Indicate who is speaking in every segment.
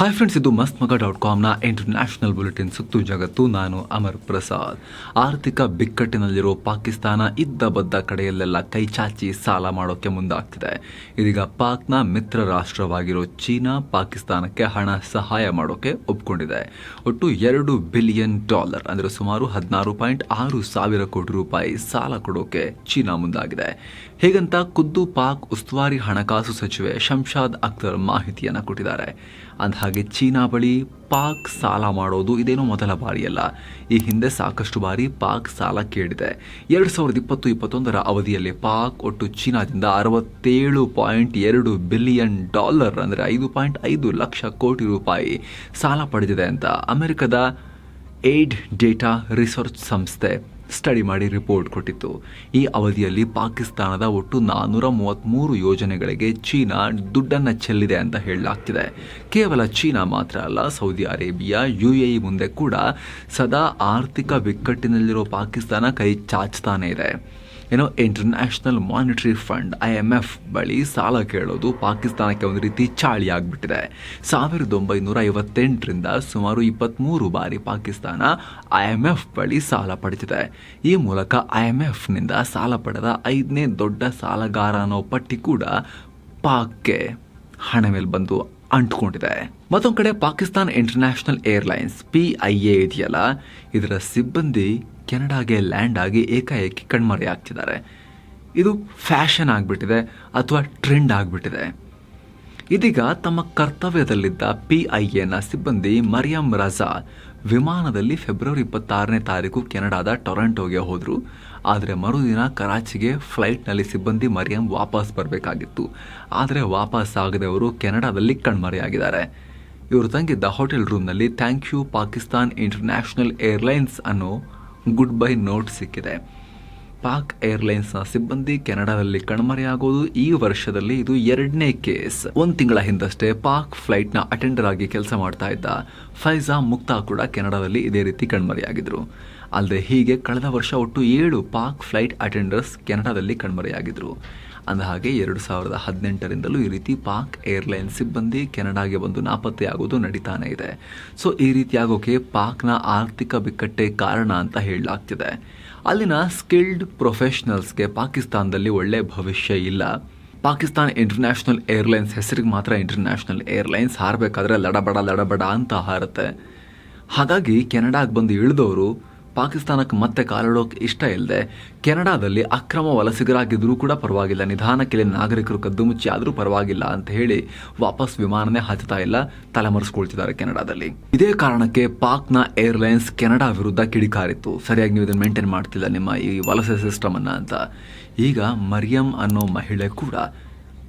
Speaker 1: Hi friends ಇದು ಮಸ್ತ್ ಮಗ ಡಾಟ್ ಕಾಮ್ನ ಇಂಟರ್ನ್ಯಾಷನಲ್ ಬುಲೆಟಿನ್ ಸುತ್ತು ಜಗತ್ತು. ನಾನು ಅಮರ್ ಪ್ರಸಾದ್. ಆರ್ಥಿಕ ಬಿಕ್ಕಟ್ಟಿನಲ್ಲಿರೋ ಪಾಕಿಸ್ತಾನ ಇದ್ದ ಬದ್ದ ಕಡೆಯಲ್ಲೆಲ್ಲ ಕೈ ಚಾಚಿ ಸಾಲ ಮಾಡೋಕೆ ಮುಂದಾಗ್ತಿದೆ. ಇದೀಗ ಪಾಕ್ನ ಮಿತ್ರ ರಾಷ್ಟ್ರವಾಗಿರೋ ಚೀನಾ ಪಾಕಿಸ್ತಾನಕ್ಕೆ ಹಣ ಸಹಾಯ ಮಾಡೋಕೆ ಒಪ್ಕೊಂಡಿದೆ. ಒಟ್ಟು ಎರಡು ಬಿಲಿಯನ್ ಡಾಲರ್ ಅಂದರೆ ಸುಮಾರು ಹದಿನಾರು ಪಾಯಿಂಟ್ ಆರು ಸಾವಿರ ಕೋಟಿ ರೂಪಾಯಿ ಸಾಲ ಕೊಡೋಕೆ ಚೀನಾ ಮುಂದಾಗಿದೆ. ಹೇಗಂತ ಖುದ್ದು ಪಾಕ್ ಉಸ್ತುವಾರಿ ಹಣಕಾಸು ಸಚಿವೆ ಶಂಷಾದ್ ಅಖ್ತರ್ ಮಾಹಿತಿಯನ್ನು ಕೊಟ್ಟಿದ್ದಾರೆ. ಅಂದಹಾಗೆ ಚೀನಾ ಬಳಿ ಪಾಕ್ ಸಾಲ ಮಾಡೋದು ಇದೇನೋ ಮೊದಲ ಬಾರಿಯಲ್ಲ. ಈ ಹಿಂದೆ ಸಾಕಷ್ಟು ಬಾರಿ ಪಾಕ್ ಸಾಲ ಕೇಳಿದೆ. ಎರಡು ಸಾವಿರದ ಇಪ್ಪತ್ತು ಇಪ್ಪತ್ತೊಂದರ ಅವಧಿಯಲ್ಲಿ ಪಾಕ್ ಒಟ್ಟು ಚೀನಾದಿಂದ ಅರವತ್ತೇಳು ಪಾಯಿಂಟ್ ಎರಡು ಬಿಲಿಯನ್ ಡಾಲರ್ ಅಂದರೆ ಐದು ಪಾಯಿಂಟ್ ಐದು ಲಕ್ಷ ಕೋಟಿ ರೂಪಾಯಿ ಸಾಲ ಪಡೆದಿದೆ ಅಂತ ಅಮೆರಿಕದ ಏಡ್ ಡೇಟಾ ರಿಸರ್ಚ್ ಸಂಸ್ಥೆ ಸ್ಟಡಿ ಮಾಡಿ ರಿಪೋರ್ಟ್ ಕೊಟ್ಟಿತ್ತು. ಈ ಅವಧಿಯಲ್ಲಿ ಪಾಕಿಸ್ತಾನದ ಒಟ್ಟು ನಾನ್ನೂರ ಮೂವತ್ತ್ಮೂರು ಯೋಜನೆಗಳಿಗೆ ಚೀನಾ ದುಡ್ಡನ್ನು ಚೆಲ್ಲಿದೆ ಅಂತ ಹೇಳಲಾಗ್ತಿದೆ. ಕೇವಲ ಚೀನಾ ಮಾತ್ರ ಅಲ್ಲ, ಸೌದಿ ಅರೇಬಿಯಾ ಯು ಎ ಮುಂದೆ ಕೂಡ ಸದಾ ಆರ್ಥಿಕ ಬಿಕ್ಕಟ್ಟಿನಲ್ಲಿರೋ ಪಾಕಿಸ್ತಾನ ಕೈ ಚಾಚ್ತಾನೇ ಇದೆ. ಏನೋ international monetary fund I M F ಬಳಿ ಸಾಲ ಕೇಳೋದು ಪಾಕಿಸ್ತಾನಕ್ಕೆ ಒಂದು ರೀತಿ ಚಾಳಿ ಆಗಿಬಿಟ್ಟಿದೆ. ಸಾವಿರದ ಒಂಬೈನೂರ ಐವತ್ತೆಂಟರಿಂದ ಸುಮಾರು ಇಪ್ಪತ್ತ್ಮೂರು ಬಾರಿ ಪಾಕಿಸ್ತಾನ ಐ ಎಂ ಎಫ್ ಬಳಿ ಸಾಲ ಪಡೆದಿದೆ. ಈ ಮೂಲಕ ಐ ಎಂ ಎಫ್ನಿಂದ ಸಾಲ ಪಡೆದ ಐದನೇ ದೊಡ್ಡ ಸಾಲಗಾರ ಅನ್ನೋ ಪಟ್ಟಿ ಕೂಡ ಪಾಕ್ಗೆ ಹಣ ಮೇಲೆ ಬಂದು ಅಂಟ್ಕೊಂಡಿದೆ. ಮತ್ತೊಂದು ಕಡೆ Pakistan international airlines P I A ಇದೆಯಲ್ಲ? ಇದರ ಸಿಬ್ಬಂದಿ ಕೆನಡಾಗೆ ಲ್ಯಾಂಡ್ ಆಗಿ ಏಕಾಏಕಿ ಕಣ್ಮರೆಯಾಗ್ತಿದ್ದಾರೆ ಇದು ಫ್ಯಾಷನ್ ಆಗಿಬಿಟ್ಟಿದೆ ಅಥವಾ ಟ್ರೆಂಡ್ ಆಗಿಬಿಟ್ಟಿದೆ. ಇದೀಗ ತಮ್ಮ ಕರ್ತವ್ಯದಲ್ಲಿದ್ದ ಪಿ ಐ ಎನ ಸಿಬ್ಬಂದಿ ಮರಿಯಂ ರಜಾ ವಿಮಾನದಲ್ಲಿ ಫೆಬ್ರವರಿ ಇಪ್ಪತ್ತಾರನೇ ತಾರೀಕು ಕೆನಡಾದ ಟೊರೆಂಟೋಗೆ ಹೋದರು. ಆದರೆ ಮರುದಿನ ಕರಾಚಿಗೆ ಫ್ಲೈಟ್ನಲ್ಲಿ ಸಿಬ್ಬಂದಿ ಮರಿಯಂ ವಾಪಸ್ ಬರಬೇಕಾಗಿತ್ತು. ಆದರೆ ವಾಪಸ್ ಆಗದೆ ಅವರು ಕೆನಡಾದಲ್ಲಿ ಕಣ್ಮರೆಯಾಗಿದ್ದಾರೆ ಇವರು ತಂಗಿದ್ದ ಹೋಟೆಲ್ ರೂಮ್ನಲ್ಲಿ thank you Pakistan international airlines ಅನ್ನೋ ಗುಡ್ ಬೈ ನೋಟ್ ಸಿಕ್ಕಿದೆ. ಪಾಕ್ ಏರ್ಲೈನ್ಸ್ನ ಸಿಬ್ಬಂದಿ ಕೆನಡಾದಲ್ಲಿ ಕಣ್ಮರೆಯಾಗೋದು ಈ ವರ್ಷದಲ್ಲಿ ಇದು ಎರಡನೇ ಕೇಸ್. ಒಂದು ತಿಂಗಳ ಹಿಂದಷ್ಟೇ ಪಾಕ್ ಫ್ಲೈಟ್ನ ಅಟೆಂಡರ್ ಆಗಿ ಕೆಲಸ ಮಾಡ್ತಾ ಇದ್ದ ಫೈಜಾ ಮುಕ್ತಾ ಕೂಡ ಕೆನಡಾದಲ್ಲಿ ಇದೇ ರೀತಿ ಕಣ್ಮರೆಯಾಗಿದ್ರು. ಅಲ್ಲದೆ ಹೀಗೆ ಕಳೆದ ವರ್ಷ ಒಟ್ಟು ಏಳು ಪಾಕ್ ಫ್ಲೈಟ್ ಅಟೆಂಡರ್ಸ್ ಕೆನಡಾದಲ್ಲಿ ಕಣ್ಮರೆಯಾಗಿದ್ರು. ಅಂದಹಾಗೆ ಎರಡು ಸಾವಿರದ ಹದಿನೆಂಟರಿಂದಲೂ ಈ ರೀತಿ ಪಾಕ್ ಏರ್ಲೈನ್ ಸಿಬ್ಬಂದಿ ಕೆನಡಾಗೆ ಬಂದು ನಾಪತ್ತೆಯಾಗೋದು ನಡೀತಾನೆ ಇದೆ. ಸೊ, ಈ ರೀತಿಯಾಗೋಕೆ ಪಾಕ್ನ ಆರ್ಥಿಕ ಬಿಕ್ಕಟ್ಟೆ ಕಾರಣ ಅಂತ ಹೇಳಲಾಗ್ತಿದೆ. ಅಲ್ಲಿನ ಸ್ಕಿಲ್ಡ್ ಪ್ರೊಫೆಷನಲ್ಸ್ಗೆ ಪಾಕಿಸ್ತಾನದಲ್ಲಿ ಒಳ್ಳೆ ಭವಿಷ್ಯ ಇಲ್ಲ. ಪಾಕಿಸ್ತಾನ್ ಇಂಟರ್ನ್ಯಾಷನಲ್ ಏರ್ಲೈನ್ಸ್ ಹೆಸರಿಗೆ ಮಾತ್ರ ಇಂಟರ್ನ್ಯಾಷನಲ್ ಏರ್ಲೈನ್ಸ್ ಹಾರಬೇಕಾದ್ರೆ ಲಡಬಡ ಲಡಬಡ ಅಂತ ಹಾರುತ್ತೆ. ಹಾಗಾಗಿ ಕೆನಡಾಗೆ ಬಂದು ಇಳಿದವರು ಪಾಕಿಸ್ತಾನಕ್ಕೆ ಮತ್ತೆ ಕಾಲಿಡೋಕೆ ಇಷ್ಟ ಇಲ್ಲದೆ ಕೆನಡಾದಲ್ಲಿ ಅಕ್ರಮ ವಲಸಿಗರಾಗಿದ್ದರೂ ಕೂಡ ಪರವಾಗಿಲ್ಲ. ನಿಧಾನಕ್ಕೆ ನಾಗರಿಕರು ಕದ್ದು ಮುಚ್ಚಿ ಆದರೂ ಪರವಾಗಿಲ್ಲ ಅಂತ ಹೇಳಿ ವಾಪಸ್ ವಿಮಾನನೇ ಹಚ್ಚುತ್ತಾ ಇಲ್ಲ. ತಲೆಮರೆಸ್ಕೊಳ್ತಿದ್ದಾರೆ ಕೆನಡಾದಲ್ಲಿ. ಇದೇ ಕಾರಣಕ್ಕೆ ಪಾಕ್ನ ಏರ್ಲೈನ್ಸ್ ಕೆನಡಾ ವಿರುದ್ಧ ಕಿಡಿಕಾರಿತ್ತು. ಸರಿಯಾಗಿ ನೀವು ಇದನ್ನು ಮೇಂಟೈನ್ ಮಾಡ್ತಿಲ್ಲ ನಿಮ್ಮ ಈ ವಲಸೆ ಸಿಸ್ಟಮ್ ಅನ್ನ ಅಂತ. ಈಗ ಮರಿಯಂ ಅನ್ನೋ ಮಹಿಳೆ ಕೂಡ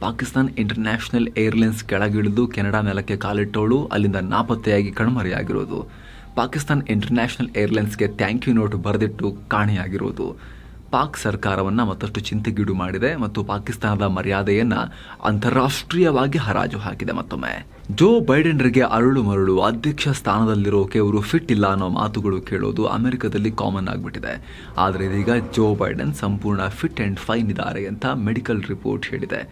Speaker 1: ಪಾಕಿಸ್ತಾನ್ ಇಂಟರ್ನ್ಯಾಷನಲ್ ಏರ್ಲೈನ್ಸ್ ಕೆಳಗಿಳಿದು ಕೆನಡಾ ನೆಲಕ್ಕೆ ಕಾಲಿಟ್ಟೋಳು ಅಲ್ಲಿಂದ ನಾಪತ್ತೆಯಾಗಿ ಕಣ್ಮರೆಯಾಗಿರೋದು. ಪಾಕಿಸ್ತಾನ್ ಇಂಟರ್ನ್ಯಾಷನಲ್ ಏರ್ಲೈನ್ಸ್ಗೆ ಥ್ಯಾಂಕ್ ಯು ನೋಟ್ ಬರೆದಿಟ್ಟು ಕಾಣೆಯಾಗಿರುವುದು ಪಾಕ್ ಸರ್ಕಾರವನ್ನು ಮತ್ತಷ್ಟು ಚಿಂತೆಗೀಡು ಮಾಡಿದೆ ಮತ್ತು ಪಾಕಿಸ್ತಾನದ ಮರ್ಯಾದೆಯನ್ನು ಅಂತಾರಾಷ್ಟ್ರೀಯವಾಗಿ ಹರಾಜು ಹಾಕಿದೆ ಮತ್ತೊಮ್ಮೆ. ಜೋ ಬೈಡೆನ್ರಿಗೆ ಅರಳು ಮರಳು, ಅಧ್ಯಕ್ಷ ಸ್ಥಾನದಲ್ಲಿರೋಕೆ ಅವರು ಫಿಟ್ ಇಲ್ಲ ಅನ್ನೋ ಮಾತುಗಳು ಕೇಳೋದು ಅಮೆರಿಕದಲ್ಲಿ ಕಾಮನ್ ಆಗಿಬಿಟ್ಟಿದೆ. ಆದರೆ ಇದೀಗ ಜೋ ಬೈಡೆನ್ ಸಂಪೂರ್ಣ ಫಿಟ್ ಆ್ಯಂಡ್ ಫೈನ್ ಇದ್ದಾರೆ ಅಂತ ಮೆಡಿಕಲ್ ರಿಪೋರ್ಟ್ ಹೇಳಿದೆ.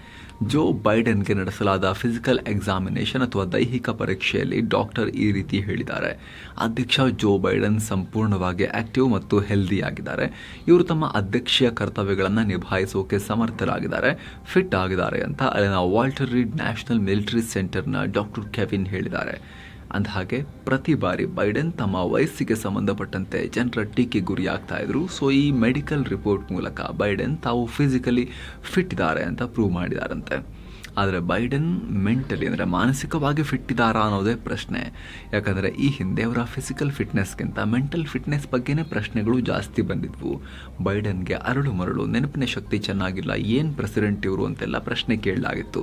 Speaker 1: ಜೋ ಬೈಡೆನ್ಗೆ ನಡೆಸಲಾದ ಫಿಸಿಕಲ್ ಎಕ್ಸಾಮಿನೇಷನ್ ಅಥವಾ ದೈಹಿಕ ಪರೀಕ್ಷೆಯಲ್ಲಿ ಡಾಕ್ಟರ್ ಈ ರೀತಿ ಹೇಳಿದ್ದಾರೆ. ಅಧ್ಯಕ್ಷ ಜೋ ಬೈಡೆನ್ ಸಂಪೂರ್ಣವಾಗಿ ಆಕ್ಟಿವ್ ಮತ್ತು ಹೆಲ್ದಿ ಆಗಿದ್ದಾರೆ. ಇವರು ತಮ್ಮ ಅಧ್ಯಕ್ಷೀಯ ಕರ್ತವ್ಯಗಳನ್ನು ನಿಭಾಯಿಸೋಕೆ ಸಮರ್ಥರಾಗಿದ್ದಾರೆ ಫಿಟ್ ಆಗಿದ್ದಾರೆ ಅಂತ ಅಲ್ಲಿನ ವಾಲ್ಟರ್ ರೀಡ್ ನ್ಯಾಷನಲ್ ಮಿಲಿಟರಿ ಸೆಂಟರ್ನ ಡಾಕ್ಟರ್ ಕೆವಿನ್ ಹೇಳಿದ್ದಾರೆ. ಅಂದಹಾಗೆ, ಪ್ರತಿ ಬಾರಿ ಬೈಡೆನ್ ತಮ್ಮ ವಯಸ್ಸಿಗೆ ಸಂಬಂಧಪಟ್ಟಂತೆ ಜನರ ಟೀಕೆ ಗುರಿಯಾಗ್ತಾ ಇದ್ರು, ಸೊ ಈ ಮೆಡಿಕಲ್ ರಿಪೋರ್ಟ್ ಮೂಲಕ ಬೈಡೆನ್ ತಾವು ಫಿಸಿಕಲಿ ಫಿಟ್ ಇದ್ದಾರೆ ಅಂತ ಪ್ರೂವ್ ಮಾಡಿದಾರಂತೆ. ಆದರೆ ಬೈಡನ್ ಮೆಂಟಲಿ ಅಂದರೆ ಮಾನಸಿಕವಾಗಿ ಫಿಟ್ ಇದ್ದಾರಾ ಅನ್ನೋದೇ ಪ್ರಶ್ನೆ. ಯಾಕಂದರೆ ಈ ಹಿಂದೆ ಅವರ ಫಿಸಿಕಲ್ ಫಿಟ್ನೆಸ್ಗಿಂತ ಮೆಂಟಲ್ ಫಿಟ್ನೆಸ್ ಬಗ್ಗೆನೇ ಪ್ರಶ್ನೆಗಳು ಜಾಸ್ತಿ ಬಂದಿದ್ವು. ಬೈಡನ್ಗೆ ಅರಳು ಮರಳು, ನೆನಪಿನ ಶಕ್ತಿ ಚೆನ್ನಾಗಿಲ್ಲ, ಏನು ಪ್ರೆಸಿಡೆಂಟ್ ಇವರು ಅಂತೆಲ್ಲ ಪ್ರಶ್ನೆ ಕೇಳಲಾಗಿತ್ತು.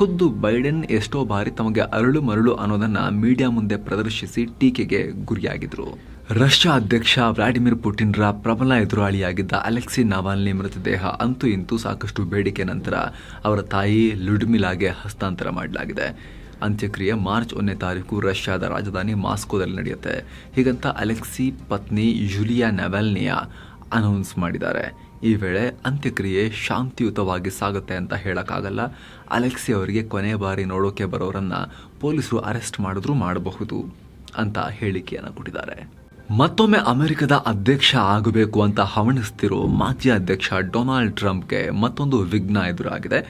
Speaker 1: ಖುದ್ದು ಬೈಡನ್ ಎಷ್ಟೋ ಬಾರಿ ತಮಗೆ ಅರಳು ಮರಳು ಅನ್ನೋದನ್ನು ಮೀಡಿಯಾ ಮುಂದೆ ಪ್ರದರ್ಶಿಸಿ ಟೀಕೆಗೆ ಗುರಿಯಾಗಿದ್ರು. ರಷ್ಯಾ ಅಧ್ಯಕ್ಷ ವ್ಲಾಡಿಮಿರ್ ಪುಟಿನ್ರ ಪ್ರಬಲ ಎದುರಾಳಿಯಾಗಿದ್ದ ಅಲೆಕ್ಸಿ ನವಾಲ್ನಿ ಮೃತದೇಹ ಅಂತೂ ಇಂತೂ ಸಾಕಷ್ಟು ಬೇಡಿಕೆ ನಂತರ ಅವರ ತಾಯಿ ಲುಡ್ಮಿಲಾಗೆ ಹಸ್ತಾಂತರ ಮಾಡಲಾಗಿದೆ. ಅಂತ್ಯಕ್ರಿಯೆ ಮಾರ್ಚ್ ಒಂದನೇ ತಾರೀಕು ರಷ್ಯಾದ ರಾಜಧಾನಿ ಮಾಸ್ಕೋದಲ್ಲಿ ನಡೆಯುತ್ತೆ. ಹೀಗಂತ ಅಲೆಕ್ಸಿ ಪತ್ನಿ ಜುಲಿಯಾ ನವಾಲ್ನಿಯ ಅನೌನ್ಸ್ ಮಾಡಿದ್ದಾರೆ. ಈ ವೇಳೆ ಅಂತ್ಯಕ್ರಿಯೆ ಶಾಂತಿಯುತವಾಗಿ ಸಾಗುತ್ತೆ ಅಂತ ಹೇಳೋಕ್ಕಾಗಲ್ಲ. ಅಲೆಕ್ಸಿ ಅವರಿಗೆ ಕೊನೆ ಬಾರಿ ನೋಡೋಕೆ ಬರೋರನ್ನು ಪೊಲೀಸರು ಅರೆಸ್ಟ್ ಮಾಡಿದ್ರೂ ಮಾಡಬಹುದು ಅಂತ ಹೇಳಿಕೆಯನ್ನು ಕೊಟ್ಟಿದ್ದಾರೆ. ಮತ್ತೊಮ್ಮೆ ಅಮೆರಿಕದ ಅಧ್ಯಕ್ಷ ಆಗಬೇಕು ಅಂತ ಹವಣಿಸ್ತಿರೋ ಮಾಜಿ ಅಧ್ಯಕ್ಷ ಡೊನಾಲ್ಡ್ ಟ್ರಂಪ್ಗೆ ಮತ್ತೊಂದು ವಿಘ್ನ ಎದುರಾಗಿದೆ.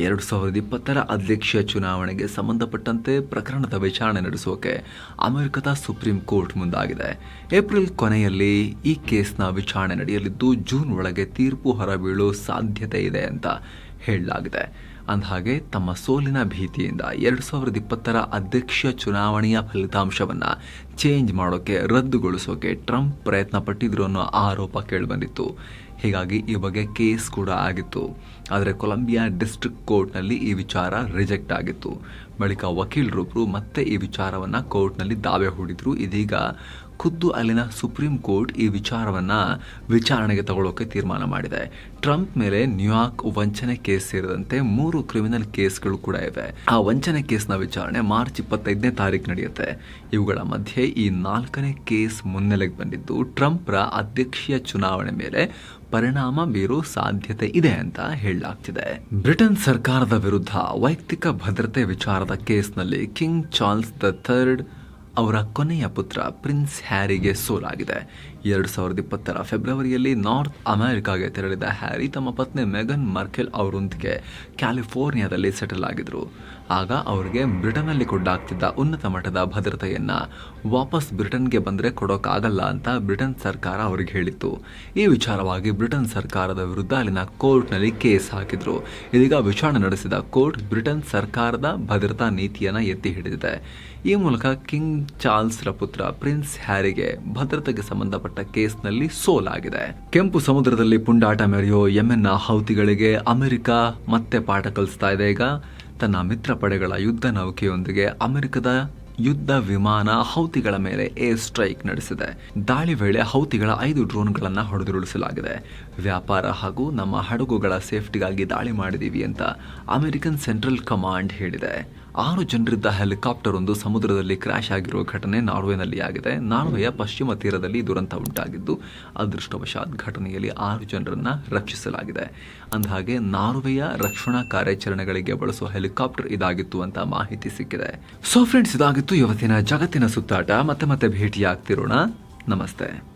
Speaker 1: ಎರಡು ಸಾವಿರದ ಇಪ್ಪತ್ತರ ಅಧ್ಯಕ್ಷೀಯ ಚುನಾವಣೆಗೆ ಸಂಬಂಧಪಟ್ಟಂತೆ ಪ್ರಕರಣದ ವಿಚಾರಣೆ ನಡೆಸೋಕೆ ಅಮೆರಿಕದ ಸುಪ್ರೀಂ ಕೋರ್ಟ್ ಮುಂದಾಗಿದೆ. ಏಪ್ರಿಲ್ ಕೊನೆಯಲ್ಲಿ ಈ ಕೇಸ್ನ ವಿಚಾರಣೆ ನಡೆಯಲಿದ್ದು ಜೂನ್ ಒಳಗೆ ತೀರ್ಪು ಹೊರಬೀಳೋ ಸಾಧ್ಯತೆ ಇದೆ ಅಂತ ಹೇಳಲಾಗಿದೆ. ಅಂದಹಾಗೆ ತಮ್ಮ ಸೋಲಿನ ಭೀತಿಯಿಂದ ಎರಡು ಸಾವಿರದ ಇಪ್ಪತ್ತರ ಅಧ್ಯಕ್ಷ ಚುನಾವಣೆಯ ಫಲಿತಾಂಶವನ್ನು ಚೇಂಜ್ ಮಾಡೋಕೆ, ರದ್ದುಗೊಳಿಸೋಕೆ ಟ್ರಂಪ್ ಪ್ರಯತ್ನ ಪಟ್ಟಿದ್ರು ಅನ್ನೋ ಆರೋಪ ಕೇಳಿಬಂದಿತ್ತು. ಹೀಗಾಗಿ ಈ ಬಗ್ಗೆ ಕೇಸ್ ಕೂಡ ಆಗಿತ್ತು. ಆದರೆ ಕೊಲಂಬಿಯಾ ಡಿಸ್ಟ್ರಿಕ್ಟ್ ಕೋರ್ಟ್ನಲ್ಲಿ ಈ ವಿಚಾರ ರಿಜೆಕ್ಟ್ ಆಗಿತ್ತು. ಬಳಿಕ ವಕೀಲರೊಬ್ಬರು ಮತ್ತೆ ಈ ವಿಚಾರವನ್ನು ಕೋರ್ಟ್ನಲ್ಲಿ ದಾವೆ ಹೂಡಿದ್ರು. ಇದೀಗ ಖುದ್ದು ಅಲ್ಲಿನ ಸುಪ್ರೀಂ ಕೋರ್ಟ್ ಈ ವಿಚಾರವನ್ನ ವಿಚಾರಣೆಗೆ ತಗೊಳ್ಳೋಕೆ ತೀರ್ಮಾನ ಮಾಡಿದೆ. ಟ್ರಂಪ್ ಮೇಲೆ ನ್ಯೂಯಾರ್ಕ್ ವಂಚನೆ ಕೇಸ್ ಸೇರಿದಂತೆ ಮೂರು ಕ್ರಿಮಿನಲ್ ಕೇಸ್ಗಳು ಕೂಡ ಇವೆ. ಆ ವಂಚನೆ ಕೇಸ್ನ ವಿಚಾರಣೆ ಮಾರ್ಚ್ ಇಪ್ಪತ್ತೈದನೇ ತಾರೀಕು ನಡೆಯುತ್ತೆ. ಇವುಗಳ ಮಧ್ಯೆ ಈ ನಾಲ್ಕನೇ ಕೇಸ್ ಮುನ್ನೆಲೆಗೆ ಬಂದಿದ್ದು ಟ್ರಂಪ್ರ ಅಧ್ಯಕ್ಷೀಯ ಚುನಾವಣೆ ಮೇಲೆ ಪರಿಣಾಮ ಬೀರೋ ಸಾಧ್ಯತೆ ಇದೆ ಅಂತ ಹೇಳಲಾಗ್ತಿದೆ. ಬ್ರಿಟನ್ ಸರ್ಕಾರದ ವಿರುದ್ಧ ವೈಯಕ್ತಿಕ ಭದ್ರತೆ ವಿಚಾರದ ಕೇಸ್ನಲ್ಲಿ ಕಿಂಗ್ ಚಾರ್ಲ್ಸ್ ದ ಥರ್ಡ್ ಅವರ ಕೊನೆಯ ಪುತ್ರ ಪ್ರಿನ್ಸ್ ಹ್ಯಾರಿಗೆ ಸೋಲಾಗಿದೆ. ಎರಡು ಸಾವಿರದ ಇಪ್ಪತ್ತರ ಫೆಬ್ರವರಿಯಲ್ಲಿ ನಾರ್ತ್ ಅಮೆರಿಕಾಗೆ ತೆರಳಿದ ಹ್ಯಾರಿ ತಮ್ಮ ಪತ್ನಿ ಮೆಗನ್ ಮರ್ಕೆಲ್ ಅವರೊಂದಿಗೆ ಕ್ಯಾಲಿಫೋರ್ನಿಯಾದಲ್ಲಿ ಸೆಟಲ್ ಆಗಿದ್ರು. ಆಗ ಅವರಿಗೆ ಬ್ರಿಟನ್ನಲ್ಲಿ ಕೊಡಾಗ್ತಿದ್ದ ಉನ್ನತ ಮಟ್ಟದ ಭದ್ರತೆಯನ್ನು ವಾಪಸ್ ಬ್ರಿಟನ್ಗೆ ಬಂದರೆ ಕೊಡೋಕ್ಕಾಗಲ್ಲ ಅಂತ ಬ್ರಿಟನ್ ಸರ್ಕಾರ ಅವರಿಗೆ ಹೇಳಿತ್ತು. ಈ ವಿಚಾರವಾಗಿ ಬ್ರಿಟನ್ ಸರ್ಕಾರದ ವಿರುದ್ಧ ಅಲ್ಲಿನ ಕೋರ್ಟ್ನಲ್ಲಿ ಕೇಸ್ ಹಾಕಿದ್ರು. ಇದೀಗ ವಿಚಾರಣೆ ನಡೆಸಿದ ಕೋರ್ಟ್ ಬ್ರಿಟನ್ ಸರ್ಕಾರದ ಭದ್ರತಾ ನೀತಿಯನ್ನು ಎತ್ತಿ ಹಿಡಿದಿದೆ. ಈ ಮೂಲಕ ಕಿಂಗ್ ಚಾರ್ಲ್ಸ್ರ ಪುತ್ರ ಪ್ರಿನ್ಸ್ ಹ್ಯಾರಿಗೆ ಭದ್ರತೆಗೆ ಸಂಬಂಧಪಟ್ಟ ಕೇಸ್ನಲ್ಲಿ ಸೋಲಾಗಿದೆ. ಕೆಂಪು ಸಮುದ್ರದಲ್ಲಿ ಪುಂಡಾಟ ಮೆರೆಯೋ ಎಂಎನ್ ಹೌತಿಗಳಿಗೆ ಅಮೆರಿಕ ಮತ್ತೆ ಪಾಠ ಕಲಿಸ್ತಾ ಇದೆ. ಈಗ ತನ್ನ ಮಿತ್ರ ಪಡೆಗಳ ಯುದ್ಧ ನೌಕೆಯೊಂದಿಗೆ ಅಮೆರಿಕದ ಯುದ್ಧ ವಿಮಾನ ಹೌತಿಗಳ ಮೇಲೆ ಏರ್ ಸ್ಟ್ರೈಕ್ ನಡೆಸಿದೆ. ದಾಳಿ ವೇಳೆ ಹೌತಿಗಳ ಐದು ಡ್ರೋನ್ಗಳನ್ನು ಹೊಡೆದುರುಳಿಸಲಾಗಿದೆ. ವ್ಯಾಪಾರ ಹಾಗೂ ನಮ್ಮ ಹಡಗುಗಳ ಸೇಫ್ಟಿಗಾಗಿ ದಾಳಿ ಮಾಡಿದೀವಿ ಅಂತ ಅಮೆರಿಕನ್ ಸೆಂಟ್ರಲ್ ಕಮಾಂಡ್ ಹೇಳಿದೆ. ಆರು ಜನರಿದ್ದ ಹೆಲಿಕಾಪ್ಟರ್ ಒಂದು ಸಮುದ್ರದಲ್ಲಿ ಕ್ರ್ಯಾಶ್ ಆಗಿರುವ ಘಟನೆ ನಾರ್ವೆನಲ್ಲಿ ಆಗಿದೆ. ನಾರ್ವೆಯ ಪಶ್ಚಿಮ ತೀರದಲ್ಲಿ ದುರಂತ ಉಂಟಾಗಿದ್ದು, ಅದೃಷ್ಟವಶಾತ್ ಘಟನೆಯಲ್ಲಿ ಆರು ಜನರನ್ನ ರಕ್ಷಿಸಲಾಗಿದೆ. ಅಂದಹಾಗೆ, ನಾರ್ವೆಯ ರಕ್ಷಣಾ ಕಾರ್ಯಾಚರಣೆಗಳಿಗೆ ಬಳಸುವ ಹೆಲಿಕಾಪ್ಟರ್ ಇದಾಗಿತ್ತು ಅಂತ ಮಾಹಿತಿ ಸಿಕ್ಕಿದೆ. ಸೊ ಫ್ರೆಂಡ್ಸ್ ಇದಾಗಿತ್ತು ಇವತ್ತಿನ ಜಗತ್ತಿನ ಸುತ್ತಾಟ. ಮತ್ತೆ ಮತ್ತೆ ಭೇಟಿಯಾಗ್ತಿರೋಣ. ನಮಸ್ತೆ.